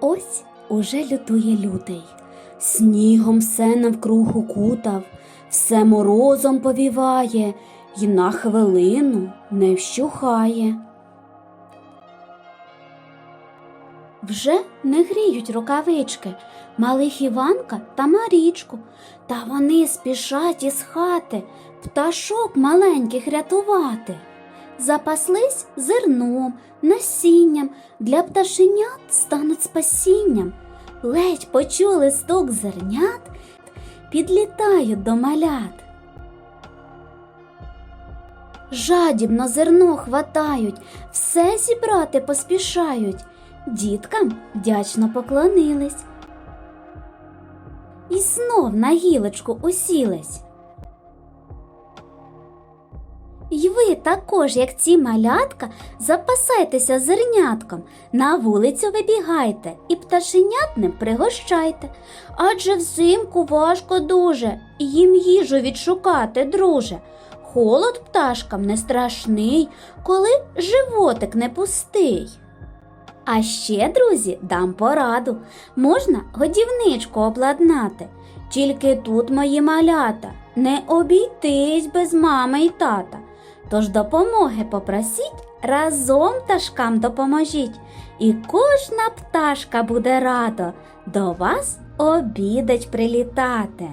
Ось уже лютує лютий, снігом все навкруг укутав, все морозом повіває, й на хвилину не вщухає. Вже не гріють рукавички малих Іванка та Марічку, та вони спішать із хати пташок маленьких рятувати. Запаслись зерном, насінням, для пташенят стануть спасінням. Ледь почули стук зернят, підлітають до малят. Жадібно зерно хватають, все зібрати поспішають. Діткам вдячно поклонились. І знов на гілочку усілись. І ви також, як ці малятка, запасайтеся зернятком, на вулицю вибігайте і пташенят ним пригощайте. Адже взимку важко дуже, і їм їжу відшукати, друже. Холод пташкам не страшний, коли животик не пустий. А ще, друзі, дам пораду. Можна годівничку обладнати. Тільки тут мої малята, не обійтись без мами й тата. Тож допомоги попросіть, разом пташкам допоможіть, і кожна пташка буде рада до вас обідать прилітати.